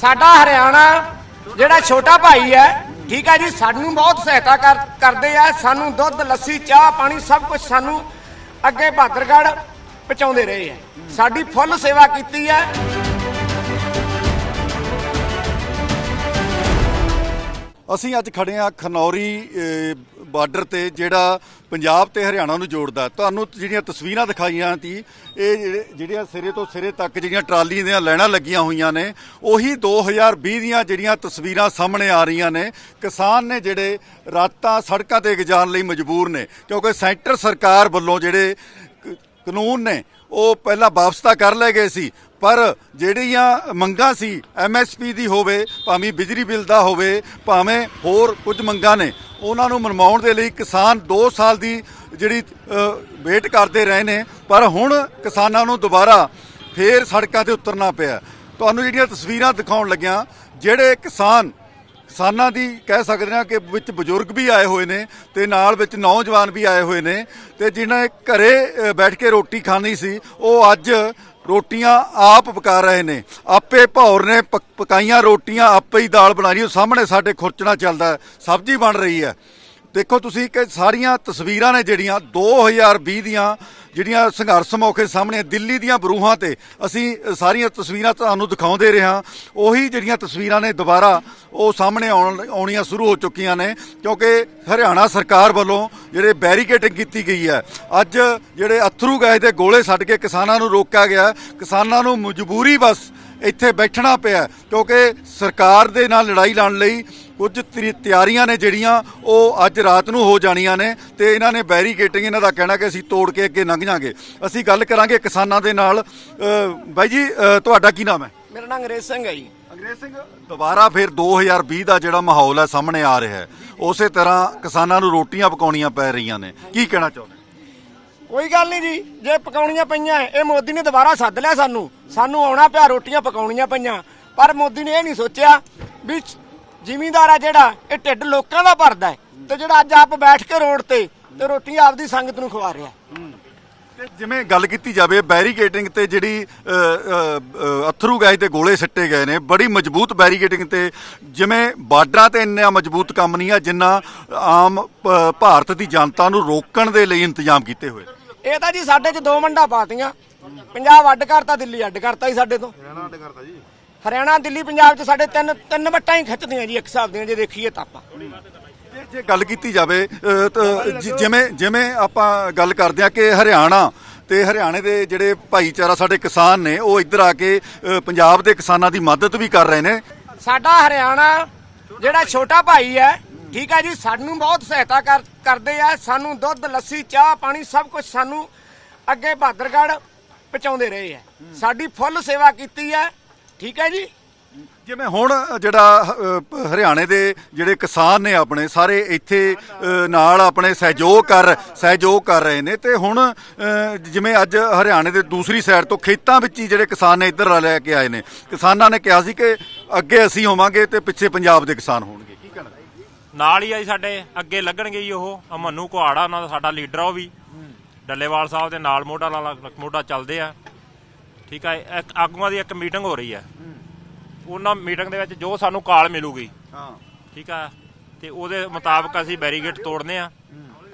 ਸਾਡਾ ਹਰਿਆਣਾ ਜਿਹੜਾ ਛੋਟਾ ਭਾਈ ਹੈ, ਠੀਕ ਹੈ ਜੀ, ਸਾਨੂੰ ਬਹੁਤ ਸਹਾਇਤਾ ਕਰ- ਕਰਦੇ ਆ, ਸਾਨੂੰ ਦੁੱਧ, ਲੱਸੀ, ਚਾਹ, ਪਾਣੀ, ਸਭ ਕੁਝ ਸਾਨੂੰ ਅੱਗੇ ਬਹਾਦਰਗੜ੍ਹ ਪਹੁੰਚਾਉਂਦੇ ਰਹੇ ਆ ਸਾਡੀ ਫੁੱਲ ਸੇਵਾ ਕੀਤੀ ਹੈ। ਅਸੀਂ ਅੱਜ ਖੜੇ ਆ ਖਨੌਰੀ ਬਾਰਡਰ ਤੇ ਜਿਹੜਾ ਪੰਜਾਬ ਤੇ ਹਰਿਆਣਾ ਨੂੰ ਜੋੜਦਾ। ਤੁਹਾਨੂੰ ਜਿਹੜੀਆਂ ਤਸਵੀਰਾਂ ਦਿਖਾਈਆਂ ਸੀ ਇਹ ਜਿਹੜੇ- ਜਿਹੜੀਆਂ ਸਿਰੇ ਤੋਂ ਸਿਰੇ ਤੱਕ ਜਿਹੜੀਆਂ ਟਰਾਲੀ ਦੀਆਂ ਲਾਈਨਾਂ ਲੱਗੀਆਂ ਹੋਈਆਂ ਨੇ, ਉਹੀ 2020 ਦੀਆਂ ਜਿਹੜੀਆਂ ਤਸਵੀਰਾਂ ਸਾਹਮਣੇ ਆ ਰਹੀਆਂ ਨੇ। ਕਿਸਾਨ ਨੇ ਜਿਹੜੇ ਰਾਤਾਂ ਸੜਕਾਂ ਤੇ ਗੁਜ਼ਾਰਨ ਲਈ ਮਜਬੂਰ ਨੇ, ਕਿਉਂਕਿ ਸੈਂਟਰ ਸਰਕਾਰ ਵੱਲੋਂ ਜਿਹੜੇ ਕਾਨੂੰਨ ਨੇ, ਉਹ ਪਹਿਲਾਂ ਵਾਪਸ ਤਾਂ ਕਰ ਲਏ ਗਏ ਸੀ ਪਰ ਜਿਹੜੀਆਂ ਮੰਗਾਂ ਸੀ ਐਮਐਸਪੀ ਦੀ ਹੋਵੇ, ਭਾਵੇਂ ਬਿਜਲੀ ਬਿੱਲ ਦਾ ਹੋਵੇ, ਭਾਵੇਂ ਹੋਰ ਕੁਝ ਮੰਗਾਂ ਨੇ, ਉਹਨਾਂ ਨੂੰ ਮਨਵਾਉਣ ਦੇ ਲਈ ਕਿਸਾਨ 2 ਸਾਲ ਦੀ ਜਿਹੜੀ ਵੇਟ ਕਰਦੇ ਰਹੇ ਨੇ। ਪਰ ਹੁਣ ਕਿਸਾਨਾਂ ਨੂੰ ਦੁਬਾਰਾ ਫੇਰ ਸੜਕਾਂ ਤੇ ਉਤਰਨਾ ਪਿਆ। ਤੁਹਾਨੂੰ ਜਿਹੜੀਆਂ ਤਸਵੀਰਾਂ ਦਿਖਾਉਣ ਲੱਗਿਆ, ਜਿਹੜੇ ਕਿਸਾਨ, ਕਿਸਾਨਾਂ ਦੀ ਕਹਿ ਸਕਦੇ ਹਾਂ ਕਿ ਵਿੱਚ ਬਜ਼ੁਰਗ ਵੀ ਆਏ ਹੋਏ ਨੇ ਤੇ ਨਾਲ ਵਿੱਚ ਨੌਜਵਾਨ ਵੀ ਆਏ ਹੋਏ ਨੇ ਤੇ ਜਿਨ੍ਹਾਂ ਨੇ ਘਰੇ ਬੈਠ ਕੇ ਰੋਟੀ ਖਾਣੀ ਸੀ, ਉਹ ਅੱਜ ਰੋਟੀਆਂ ਆਪ ਪਕਾ ਰਹੇ ਨੇ। ਆਪੇ ਭੌਰ ਨੇ ਪਕਾਈਆਂ ਰੋਟੀਆਂ, ਆਪੇ ਹੀ ਦਾਲ ਬਣਾ ਰਹੀ ਉਹ ਸਾਹਮਣੇ ਸਾਡੇ ਖੁਰਚਣਾ ਚੱਲਦਾ ਸਬਜ਼ੀ ਬਣ ਰਹੀ ਹੈ। ਦੇਖੋ ਤੁਸੀਂ ਕਿ ਸਾਰੀਆਂ ਤਸਵੀਰਾਂ ਨੇ ਜਿਹੜੀਆਂ 2020 ਦੀਆਂ ਜਿਹੜੀਆਂ ਸੰਘਰਸ਼ ਮੌਕੇ ਸਾਹਮਣੇ ਦਿੱਲੀ ਦੀਆਂ ਬਰੂਹਾਂ ਤੇ ਅਸੀਂ ਸਾਰੀਆਂ ਤਸਵੀਰਾਂ ਤੁਹਾਨੂੰ ਦਿਖਾਉਂਦੇ ਰਿਹਾ ਉਹੀ ਜਿਹੜੀਆਂ ਤਸਵੀਰਾਂ ਨੇ ਦੁਬਾਰਾ ਉਹ ਸਾਹਮਣੇ ਆਉਣ, ਆਉਣੀਆਂ ਸ਼ੁਰੂ ਹੋ ਚੁੱਕੀਆਂ ਨੇ, ਕਿਉਂਕਿ ਹਰਿਆਣਾ ਸਰਕਾਰ ਵੱਲੋਂ ਜਿਹੜੇ ਬੈਰੀਕੇਡਿੰਗ ਕੀਤੀ ਗਈ ਹੈ, ਅੱਜ ਜਿਹੜੇ ਅਥਰੂ ਗਏ ਦੇ ਗੋਲੇ ਛੱਡ ਕੇ ਕਿਸਾਨਾਂ ਨੂੰ ਰੋਕਿਆ ਗਿਆ, ਕਿਸਾਨਾਂ ਨੂੰ ਮਜਬੂਰੀ ਬਸ ਇੱਥੇ ਬੈਠਣਾ ਪਿਆ ਕਿਉਂਕਿ ਸਰਕਾਰ ਦੇ ਨਾਲ ਲੜਾਈ ਲੜਨ ਲਈ ਕੁਝ ਤਿਆਰੀਆਂ ਨੇ ਜਿਹੜੀਆਂ ਉਹ ਅੱਜ ਰਾਤ ਨੂੰ ਹੋ ਜਾਣੀਆਂ ਨੇ ਤੇ ਇਹਨਾਂ ਨੇ ਬੈਰੀਕੇਟਿੰਗ ਇਹਨਾਂ ਦਾ ਕਹਿਣਾ ਕਿ ਅਸੀਂ ਤੋੜ ਕੇ ਅੱਗੇ ਲੰਘ ਜਾਾਂਗੇ। ਅਸੀਂ ਗੱਲ ਕਰਾਂਗੇ ਕਿਸਾਨਾਂ ਦੇ ਨਾਲ। ਬਾਈ ਜੀ ਤੁਹਾਡਾ ਕੀ ਨਾਮ ਹੈ? ਮੇਰਾ ਨਾਮ ਅੰਗਰੇਜ਼ ਸਿੰਘ ਹੈ ਜੀ। ਅੰਗਰੇਜ਼ ਸਿੰਘ ਦੁਬਾਰਾ ਫਿਰ 2020 ਦਾ ਜਿਹੜਾ ਮਾਹੌਲ ਹੈ ਸਾਹਮਣੇ ਆ ਰਿਹਾ ਹੈ ਉਸੇ ਤਰ੍ਹਾਂ ਕਿਸਾਨਾਂ ਨੂੰ ਰੋਟੀਆਂ ਪਕਾਉਣੀਆਂ ਪੈ ਰਹੀਆਂ ਨੇ। ਕੀ ਕਹਿਣਾ ਚਾਹੁੰਦੇ? ਕੋਈ ਗੱਲ ਨਹੀਂ ਜੀ ਜੇ ਪਕਾਉਣੀਆਂ ਪਈਆਂ ਇਹ ਮੋਦੀ ਨੇ ਦੁਬਾਰਾ ਸੱਦ ਲਿਆ ਸਾਨੂੰ। ਸਾਨੂੰ ਆਉਣਾ ਪਿਆ ਰੋਟੀਆਂ ਪਕਾਉਣੀਆਂ ਪਈਆਂ। ਪਰ ਮੋਦੀ ਨੇ ਇਹ ਨਹੀਂ ਸੋਚਿਆ ਵੀ ਜ਼ਿਮੀਂਦਾਰ ਆ ਜਿਹੜਾ ਇਹ ਢਿੱਡ ਲੋਕਾਂ ਦਾ ਭਰਦਾ ਤੇ ਜਿਹੜਾ ਅੱਜ ਆਪ ਬੈਠ ਕੇ ਰੋਡ ਤੇ ਤੇ ਰੋਟੀਆਂ ਆਪਦੀ ਸੰਗਤ ਨੂੰ ਖਵਾ ਰਿਹਾ ਤੇ ਜਿਵੇਂ ਗੱਲ ਕੀਤੀ ਜਾਵੇ ਬੈਰੀਕੇਟਿੰਗ ਤੇ ਜਿਹੜੀ ਅ, ਅ, ਅ, ਅਥਰੂ ਗੈਸ ਦੇ ਗੋਲੇ ਸਿੱਟੇ ਗਏ ਨੇ ਬੜੀ ਮਜ਼ਬੂਤ ਬੈਰੀਕੇਟਿੰਗ ਤੇ ਜਿਵੇਂ ਬਾਰਡਰਾਂ ਤੇ ਇੰਨਾ ਮਜ਼ਬੂਤ ਕੰਮ ਨਹੀਂ ਆ ਜਿੰਨਾ ਆਮ ਭਾਰਤ ਦੀ ਜਨਤਾ ਨੂੰ ਰੋਕਣ ਦੇ ਲਈ ਇੰਤਜ਼ਾਮ ਕੀਤੇ ਹੋਏ ਇਹ ਤਾਂ ਜੀ ਸਾਡੇ 'ਚ ਦੋ ਮੰਡਾ ਪਾਤੀਆਂ। ਪੰਜਾਬ ਅੱਡ ਕਰਤਾ ਦਿੱਲੀ ਅੱਡ ਕਰਤਾ ਜੀ ਸਾਡੇ ਤੋਂ। ਹਰਿਆਣਾ ਅੱਡ ਕਰਤਾ ਜੀ। ਹਰਿਆਣਾ ਦਿੱਲੀ ਪੰਜਾਬ 'ਚ ਸਾਡੇ ਤਿੰਨ ਤਿੰਨ ਵੱਟਾਂ ਹੀ ਖਿੱਚਦੀਆਂ ਜੀ ਇੱਕ ਹਿਸਾਬ ਦੀਆਂ ਜੇ ਦੇਖੀਏ ਤਾਂ ਆਪਾਂ। ਜੇ ਜੇ ਗੱਲ ਕੀਤੀ ਜਾਵੇ ਅ, ਤਾਂ ਜਿ- ਜਿਵੇਂ ਜਿਵੇਂ ਆਪਾਂ ਗੱਲ ਕਰਦੇ ਆ ਕਿ ਹਰਿਆਣਾ ਤੇ ਹਰਿਆਣੇ ਦੇ ਜਿਹੜੇ ਭਾਈਚਾਰਾ ਸਾਡੇ ਕਿਸਾਨ ਨੇ ਉਹ ਇੱਧਰ ਆ ਕੇ ਅ, ਪੰਜਾਬ ਦੇ ਕਿਸਾਨਾਂ ਦੀ ਮਦਦ ਵੀ ਕਰ ਰਹੇ ਨੇ। ਸਾਡਾ ਹਰਿਆਣਾ ਜਿਹੜਾ ਛੋਟਾ ਭਾਈ ਹੈ ਠੀਕ ਹੈ ਜੀ ਸਾਨੂੰ ਬਹੁਤ ਸਹਾਇਤਾ ਕਰ- ਕਰਦੇ ਆ ਸਾਨੂੰ ਦੁੱਧ ਲੱਸੀ ਚਾਹ ਪਾਣੀ ਸਭ ਕੁਝ ਸਾਨੂੰ ਅੱਗੇ ਬਹਾਦਰਗੜ੍ਹ ਪਹੁੰਚਾਉਂਦੇ ਰਹੇ ਆ। ਸਾਡੀ ਫੁੱਲ ਸੇਵਾ ਕੀਤੀ ਹੈ ਠੀਕ ਹੈ ਜੀ? ਜਿਵੇਂ ਹੁਣ ਜਿਹੜਾ ਹਰਿਆਣੇ ਦੇ ਜਿਹੜੇ ਕਿਸਾਨ ਨੇ ਆਪਣੇ ਸਾਰੇ ਇੱਥੇ ਨਾਲ ਆਪਣੇ ਸਹਿਯੋਗ ਕਰ ਸਹਿਯੋਗ ਕਰ ਰਹੇ ਨੇ ਤੇ ਹੁਣ ਜਿਵੇਂ ਅੱਜ ਹਰਿਆਣੇ ਦੇ ਦੂਸਰੀ ਸਾਈਡ ਤੋਂ ਖੇਤਾਂ ਵਿੱਚ ਹੀ ਜਿਹੜੇ ਕਿਸਾਨ ਨੇ ਇੱਧਰ ਲੈ ਕੇ ਆਏ ਨੇ ਕਿਸਾਨਾਂ ਨੇ ਕਿਹਾ ਸੀ ਕਿ ਅੱਗੇ ਅਸੀਂ ਹੋਵਾਂਗੇ ਤੇ ਪਿੱਛੇ ਪੰਜਾਬ ਦੇ ਕਿਸਾਨ ਹੋਣਗੇ। ਨਾਲ ਹੀ ਆ ਜੀ ਸਾਡੇ ਅੱਗੇ ਲੱਗਣਗੇ ਜੀ ਉਹ ਆਹ ਮੰਨੂ ਕੁਹਾੜਾ ਉਹਨਾਂ ਦਾ ਸਾਡਾ ਲੀਡਰ ਆ ਉਹ ਵੀ। ਡੱਲੇਵਾਲ ਸਾਹਿਬ ਦੇ ਨਾਲ ਮੋਢਾ ਨਾਲ ਮੋਢਾ ਚੱਲਦੇ ਆ। ਠੀਕ ਆ ਇੱਕ ਆਗੂਆਂ ਦੀ ਇੱਕ ਮੀਟਿੰਗ ਹੋ ਰਹੀ ਆ। ਉਹਨਾਂ ਮੀਟਿੰਗ ਦੇ ਵਿੱਚ ਜੋ ਸਾਨੂੰ ਕਾਲ ਮਿਲੂਗੀ। ਹਾਂ। ਠੀਕ ਆ ਤੇ ਉਹਦੇ ਮੁਤਾਬਕ ਅਸੀਂ ਬੈਰੀਗੇਟ ਤੋੜਨੇ ਆ।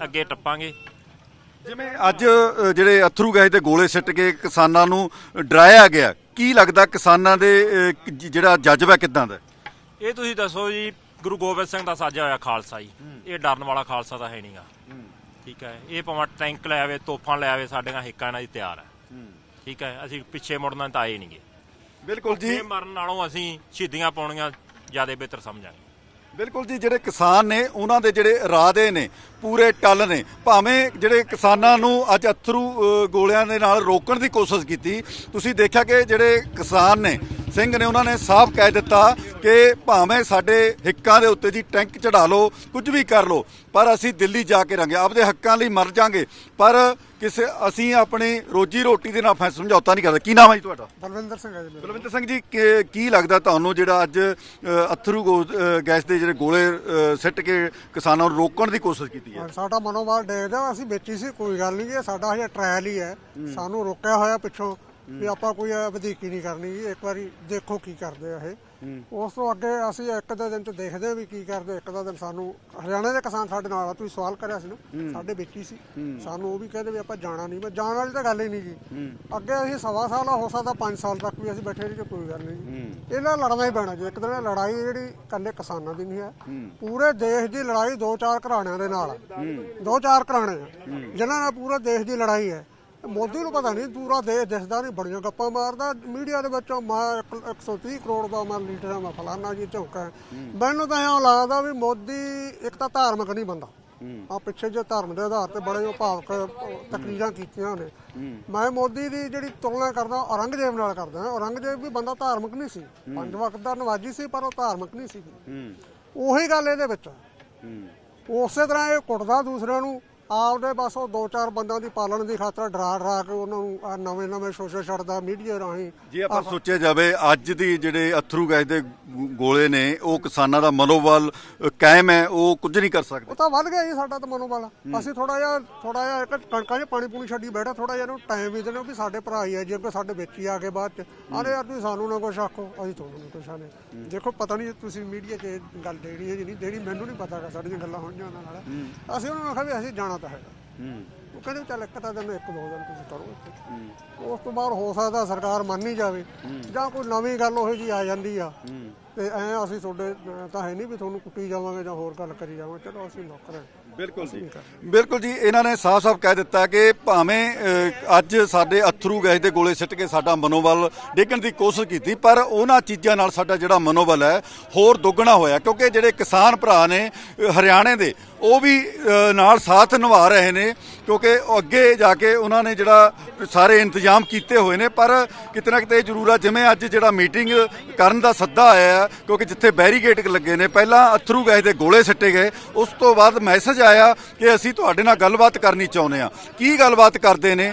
ਅੱਗੇ ਟੱਪਾਂਗੇ। ਜਿਵੇਂ ਅੱਜ ਜਿਹੜੇ ਅਥਰੂ ਗੈਸ ਦੇ ਗੋਲੇ ਸਿੱਟ ਕੇ ਕਿਸਾਨਾਂ ਨੂੰ ਡਰਾਇਆ ਗਿਆ ਕੀ ਲੱਗਦਾ ਕਿਸਾਨਾਂ ਦੇ ਜਿਹੜਾ ਜਜ਼ਬਾ ਕਿਦਾਂ ਦਾ? ਇਹ ਤੁਸੀਂ ਦੱਸੋ ਜੀ ਗੁਰੂ ਗੋਬਿੰਦ ਸਿੰਘ ਦਾ ਸਾਜਿਆ ਹੋਇਆ ਖਾਲਸਾ ਜੀ। ਇਹ ਡਰਨ ਵਾਲਾ ਖਾਲਸਾ ਤਾਂ ਹੈ ਨਹੀਂਗਾ ਠੀਕ ਹੈ ਇਹ ਭਾਵੇਂ ਟੈਂਕ ਲੈ ਆਵੇ ਤੋਪਾਂ ਲੈ ਆਵੇ ਸਾਡੀਆਂ ਹਿੱਕਾਂ ਨਾਲ ਹੀ ਤਿਆਰ ਹੈ। ਠੀਕ ਹੈ ਅਸੀਂ ਪਿੱਛੇ ਮੁੜਨਾ ਤਾਂ ਆਏ ਨਹੀਂਗੇ। ਬਿਲਕੁਲ ਜੀ। ਮਰਨ ਨਾਲੋਂ ਅਸੀਂ ਸ਼ਹੀਦੀਆਂ ਪਾਉਣੀਆਂ ਜ਼ਿਆਦਾ ਬਿਹਤਰ ਸਮਝਾਂਗੇ। ਬਿਲਕੁਲ ਜੀ ਜਿਹੜੇ ਕਿਸਾਨ ਨੇ ਉਹਨਾਂ ਦੇ ਜਿਹੜੇ ਇਰਾਦੇ ਨੇ ਪੂਰੇ ਟੱਲ ਨੇ ਭਾਵੇਂ ਜਿਹੜੇ ਕਿਸਾਨਾਂ ਨੂੰ ਅੱਜ ਅਥਰੂ ਗੋਲਿਆਂ ਦੇ ਨਾਲ ਰੋਕਣ ਦੀ ਕੋਸ਼ਿਸ਼ ਕੀਤੀ ਤੁਸੀਂ ਦੇਖਿਆ ਕਿ ਜਿਹੜੇ ਕਿਸਾਨ ਨੇ ਸਿੰਘ ਨੇ ਉਹਨਾਂ ਨੇ ਸਾਫ਼ ਕਹਿ ਦਿੱਤਾ ਕਿ ਭਾਵੇਂ ਸਾਡੇ ਹਿੱਕਾਂ ਦੇ ਉੱਤੇ ਜੀ ਟੈਂਕ ਚੜਾ ਲਓ ਕੁਝ ਵੀ ਕਰ ਲਓ ਪਰ ਅਸੀਂ ਦਿੱਲੀ ਜਾ ਕੇ ਰਾਂਗੇ। ਆਪਦੇ ਹੱਕਾਂ ਲਈ ਮਰ ਜਾਾਂਗੇ। ਪਰ ਕਿਸੇ ਅਸੀਂ ਆਪਣੀ ਰੋਜੀ ਰੋਟੀ ਦੇ ਨਾਲ ਫੈਸ ਸਮਝੌਤਾ ਨਹੀਂ ਕਰਦੇ। ਕੀ ਨਾਮ ਹੈ ਜੀ ਤੁਹਾਡਾ? ਬਲਵਿੰਦਰ ਸਿੰਘ ਹੈ ਜੀ ਬਲਵਿੰਦਰ ਸਿੰਘ ਜੀ ਕੀ- ਲੱਗਦਾ ਤੁਹਾਨੂੰ ਜਿਹੜਾ ਅੱਜ ਅਥਰੂ ਗੈਸ ਦੇ ਜਿਹੜੇ ਗੋਲੇ ਸਿੱਟ ਕੇ ਕਿਸਾਨਾਂ ਨੂੰ ਰੋਕਣ ਦੀ ਕੋਸ਼ਿਸ਼ ਕੀਤੀ ਹੈ? ਹਾਂ, ਸਾਡਾ ਮਨੋਬਲ ਡੇਗਦਾ ਅਸੀਂ ਵੇਚੀ ਸੀ ਕੋਈ ਗੱਲ ਨਹੀਂ ਇਹ ਸਾਡਾ ਹਜੇ ਟ੍ਰਾਇਲ ਹੀ। ਹੈ। ਸਾਨੂੰ ਰੋਕਿਆ ਹੋਇਆ ਪਿੱਛੋਂ। ਵੀ ਆਪਾਂ ਕੋਈ ਵਧੀਕੀ ਨਹੀਂ ਕਰਨੀ ਇੱਕ ਵਾਰੀ ਦੇਖੋ ਕੀ ਕਰਦੇ ਆ ਇਹ। ਉਸ ਤੋਂ ਅੱਗੇ ਅਸੀਂ ਇੱਕ ਦੋ ਦਿਨ ਚ ਦੇਖਦੇ ਹਾਂ ਵੀ ਕੀ ਕਰਦੇ ਇੱਕ ਦੋ ਦਿਨ ਸਾਨੂੰ ਹਰਿਆਣਾ ਦੇ ਕਿਸਾਨ ਸਾਡੇ ਨਾਲ ਆ ਤੁਸੀਂ ਸਵਾਲ ਕਰਿਆ ਸੀ ਨਾ ਸਾਡੇ ਵਿੱਚ ਹੀ ਸੀ। ਸਾਨੂੰ ਉਹ ਵੀ ਕਹਿੰਦੇ ਵੀ ਆਪਾਂ ਜਾਣਾ ਨਹੀਂ ਮੈਂ ਜਾਣ ਵਾਲੀ ਤਾਂ ਗੱਲ ਹੀ ਨਹੀਂ ਜੀ ਅੱਗੇ ਅਸੀਂ ਸਵਾ ਸਾਲ ਹੋ ਸਕਦਾ 5 ਸਾਲ ਤੱਕ ਵੀ ਅਸੀਂ ਬੈਠੇ ਰਹੀ ਕੋਈ ਗੱਲ ਨਹੀਂ। ਜੀ ਇਹਨਾਂ ਲੜਨਾ ਹੀ ਪੈਣਾ ਜੀ ਇੱਕ ਦਿਨ ਲੜਾਈ ਜਿਹੜੀ ਇਕੱਲੇ ਕਿਸਾਨਾਂ ਦੀ ਨਹੀਂ ਹੈ। ਪੂਰੇ ਦੇਸ਼ ਦੀ ਲੜਾਈ ਦੋ ਚਾਰ ਘਰਾਣਿਆਂ ਦੇ ਨਾਲ। ਦੋ ਚਾਰ ਘਰਾਣੇ ਆ, ਜਿਨ੍ਹਾਂ ਨਾਲ ਪੂਰੇ ਦੇਸ਼ ਦੀ ਲੜਾਈ ਹੈ। ਮੋਦੀ ਨੂੰ ਪਤਾ ਨਹੀਂ ਪੂਰਾ ਦੇਸ਼ ਦਿਸਦਾ ਨਹੀਂ ਬੜੀਆਂ ਗੱਪਾਂ ਮਾਰਦਾ। ਮੀਡੀਆ ਦੇ ਵਿੱਚੋਂ ਮੈਂ ਇੱਕ- 130 ਕਰੋੜ ਦਾ ਮੈਂ ਲੀਡਰ ਹਾਂ ਮੈਂ ਫਲਾਨਾ ਜੀ ਝੌਂਕਾ ਮੈਨੂੰ ਤਾਂ ਐਂ ਲੱਗਦਾ ਵੀ ਮੋਦੀ ਇੱਕ ਤਾਂ ਧਾਰਮਿਕ ਨਹੀਂ ਬੰਦਾ। ਆ ਪਿੱਛੇ ਜੇ ਧਰਮ ਦੇ ਆਧਾਰ ਤੇ ਬੜੇ ਭਾਵਕ ਤਕਰੀਰਾਂ ਕੀਤੀਆਂ ਨੇ। ਮੈਂ ਮੋਦੀ ਦੀ ਜਿਹੜੀ ਤੁਲਨਾ ਕਰਦਾ ਔਰੰਗਜ਼ੇਬ ਨਾਲ ਕਰਦਾ ਔਰੰਗਜ਼ੇਬ ਵੀ ਬੰਦਾ ਧਾਰਮਿਕ ਨਹੀਂ ਸੀ। ਪੰਜ ਵਕਤ ਦਾ ਨਵਾਜੀ ਸੀ ਪਰ ਉਹ ਧਾਰਮਿਕ ਨਹੀਂ ਸੀ। ਉਹੀ ਗੱਲ ਇਹਦੇ ਵਿੱਚ। ਉਸੇ ਤਰ੍ਹਾਂ ਇਹ ਕੁੱਟਦਾ ਦੂਸਰਿਆਂ ਨੂੰ। ਆਪਦੇ ਬਸ ਉਹ ਦੋ ਚਾਰ ਬੰਦਿਆਂ ਦੀ ਪਾਲਣ ਦੀ ਖਾਤਰ ਡਰਾ ਡਰਾ ਕੇ ਉਹਨਾਂ ਨੂੰ ਨਵੇਂ ਨਵੇਂ ਸ਼ੋਸ਼ੇ ਛੱਡਦਾ ਮੀਡੀਆ ਰਾਹੀਂ। ਜੇ ਆਪਾਂ ਸੋਚਿਆ ਜਾਵੇ ਅੱਜ ਦੀ ਜਿਹੜੇ ਅਥਰੂ ਗੈਸ ਦੇ ਗੋਲੇ ਨੇ ਉਹ ਕਿਸਾਨਾਂ ਦਾ ਮਨੋਬਲ ਕਾਇਮ ਹੈ ਉਹ ਕੁਝ ਨਹੀਂ ਕਰ ਸਕਦੇ। ਉਹ ਤਾਂ ਵੱਧ ਗਿਆ ਜੀ ਸਾਡਾ ਤਾਂ ਮਨੋਬਲ। ਅਸੀਂ ਥੋੜਾ ਜਿਹਾ ਥੋੜਾ ਜਿਹਾ ਇੱਕ ਕਣਕਾਂ 'ਚ ਪਾਣੀ ਪੂਣੀ ਛੱਡੀ ਬੈਠਾ ਥੋੜਾ ਜਿਹਾ ਇਹਨੂੰ ਟਾਈਮ ਵੀ ਦੇਣਾ ਵੀ ਸਾਡੇ ਭਰਾ ਹੀ ਹੈ ਜੇ ਕੋਈ ਸਾਡੇ ਵਿੱਚ ਹੀ ਆ ਕੇ ਬਾਅਦ ਚ। ਆਰੇ ਯਾਰ ਤੁਸੀਂ ਸਾਨੂੰ ਨਾ ਕੁਛ ਆਖੋ ਅਸੀਂ ਤੁਹਾਨੂੰ ਨਹੀਂ ਕੁਛ ਆਨੇ ਦੇਖੋ ਪਤਾ ਨਹੀਂ ਤੁਸੀਂ ਮੀਡੀਆ 'ਚ ਗੱਲ ਦੇਣੀ ਹੈ ਜੀ ਨਹੀਂ ਦੇਣੀ ਮੈਨੂੰ ਨਹੀਂ ਪਤਾ ਸਾਡੀਆਂ ਗੱਲਾਂ ਹੋਈਆਂ ਉਹਨਾਂ ਨਾਲ। ਅਸੀਂ ਉਹਨਾਂ ਨੂੰ ਆਖਿਆ ਵੀ ਅਸੀਂ ਜਾਣਾ ਤਾਂ ਹੈਗਾ। ਉਹ ਕਹਿੰਦੇ ਚੱਲ ਇੱਕ ਤਾਂ ਦਿਨ ਇੱਕ ਦੋ ਦਿਨ ਤੁਸੀਂ ਕਰੋ ਇੱਥੇ। ਉਸ ਤੋਂ ਬਾਅਦ ਹੋ ਸਕਦਾ ਸਰਕਾਰ ਮੰਨ ਹੀ ਜਾਵੇ। ਜਾਂ ਕੋਈ ਨਵੀਂ ਗੱਲ ਉਹੋ ਜੀ ਆ ਜਾਂਦੀ ਆ। ਤੇ ਐ ਅਸੀਂ ਤੁਹਾਡੇ ਅਹ, ਤਾਂ ਹੈ ਨਹੀਂ ਵੀ ਤੁਹਾਨੂੰ ਕੁੱਟੀ ਜਾਵਾਂਗੇ ਜਾਂ ਹੋਰ ਗੱਲ ਕਰੀ ਜਾਵਾਂਗੇ ਚਲੋ ਅਸੀਂ ਨੌਕਰ ਹਾਂ। ਬਿਲਕੁਲ ਜੀ। ਬਿਲਕੁਲ ਜੀ, ਇਹਨਾਂ ਨੇ ਸਾਫ਼-ਸਾਫ਼ ਕਹਿ ਦਿੱਤਾ ਕਿ ਭਾਵੇਂ ਅੱਜ ਸਾਡੇ ਅਥਰੂ ਗੈਸ ਦੇ ਗੋਲੇ ਸਿੱਟ ਕੇ ਸਾਡਾ ਮਨੋਬਲ ਡੇਗਣ ਦੀ ਕੋਸ਼ਿਸ਼ ਕੀਤੀ, ਪਰ ਉਹਨਾਂ ਚੀਜ਼ਾਂ ਨਾਲ ਸਾਡਾ ਜਿਹੜਾ ਮਨੋਬਲ ਹੈ ਹੋਰ ਦੁੱਗਣਾ ਹੋਇਆ, ਕਿਉਂਕਿ ਜਿਹੜੇ ਕਿਸਾਨ ਭਰਾ ਨੇ ਹਰਿਆਣੇ ਦੇ, ਉਹ ਵੀ ਨਾਲ ਸਾਥ ਨਿਭਾ ਰਹੇ ਨੇ, ਕਿਉਂਕਿ ਅੱਗੇ ਜਾ ਕੇ ਉਹਨਾਂ ਨੇ ਜਿਹੜਾ ਸਾਰੇ ਇੰਤਜ਼ਾਮ ਕੀਤੇ ਹੋਏ ਨੇ, ਪਰ ਕਿਤੇ ਨਾ ਕਿਤੇ ਜ਼ਰੂਰ ਆ, ਜਿਵੇਂ ਅੱਜ ਜਿਹੜਾ ਮੀਟਿੰਗ ਕਰਨ ਦਾ ਸੱਦਾ ਆਇਆ, ਕਿਉਂਕਿ ਜਿੱਥੇ ਬੈਰੀਗੇਟ ਲੱਗੇ ਨੇ, ਪਹਿਲਾਂ ਅਥਰੂ ਗੈਸ ਦੇ ਗੋਲੇ ਸਿੱਟੇ ਗਏ, ਉਸ ਤੋਂ ਬਾਅਦ ਮੈਸੇਜ ਆਇਆ ਕਿ ਅਸੀਂ ਤੁਹਾਡੇ ਨਾਲ ਗੱਲਬਾਤ ਕਰਨੀ ਚਾਹੁੰਦੇ ਆ ਕੀ ਗੱਲਬਾਤ ਕਰਦੇ ਨੇ?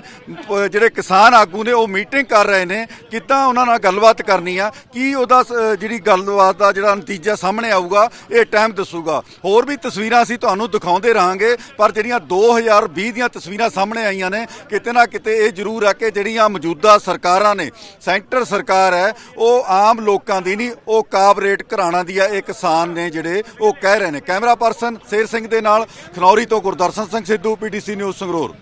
ਜਿਹੜੇ ਕਿਸਾਨ ਆਗੂ ਨੇ, ਉਹ ਮੀਟਿੰਗ ਕਰ ਰਹੇ ਨੇ। ਕਿੱਦਾਂ ਉਹਨਾਂ ਨਾਲ ਗੱਲਬਾਤ ਕਰਨੀ ਆ? ਕੀ ਉਹਦਾ ਜਿਹੜੀ ਗੱਲਬਾਤ ਦਾ ਜਿਹੜਾ ਨਤੀਜਾ ਸਾਹਮਣੇ ਆਊਗਾ, ਇਹ ਟਾਈਮ ਦੱਸੂਗਾ। ਹੋਰ ਵੀ ਤਸਵੀਰਾਂ ਅਸੀਂ ਤੁਹਾਨੂੰ ਦਿਖਾਉਂਦੇ ਰਹਾਂਗੇ, ਪਰ ਜਿਹੜੀਆਂ 2020 ਦੀਆਂ ਤਸਵੀਰਾਂ ਸਾਹਮਣੇ ਆਈਆਂ ਨੇ, ਕਿਤੇ ਨਾ ਕਿਤੇ ਇਹ ਜ਼ਰੂਰ ਆ ਕਿ ਜਿਹੜੀਆਂ ਮੌਜੂਦਾ ਸਰਕਾਰਾਂ ਨੇ, ਸੈਂਟਰ ਸਰਕਾਰ ਹੈ, ਉਹ ਆਮ ਲੋਕਾਂ ਦੀ ਨਹੀਂ, ਉਹ ਕਾਬਰੇਟ ਘਰਾਣਾ ਦੀ ਹੈ ਇਹ ਕਿਸਾਨ ਨੇ ਜਿਹੜੇ ਉਹ ਕਹਿ ਰਹੇ ਨੇ। ਕੈਮਰਾ ਪਰਸਨ ਸ਼ੇਰ ਸਿੰਘ ਦੇ ਨਾਲ ਖਨੌਰੀ ਤੋਂ ਗੁਰਦਰਸ਼ਨ ਸਿੰਘ ਸਿੱਧੂ ਪੀਟੀਸੀ ਨਿਊਜ਼ ਸੰਗਰੂਰ।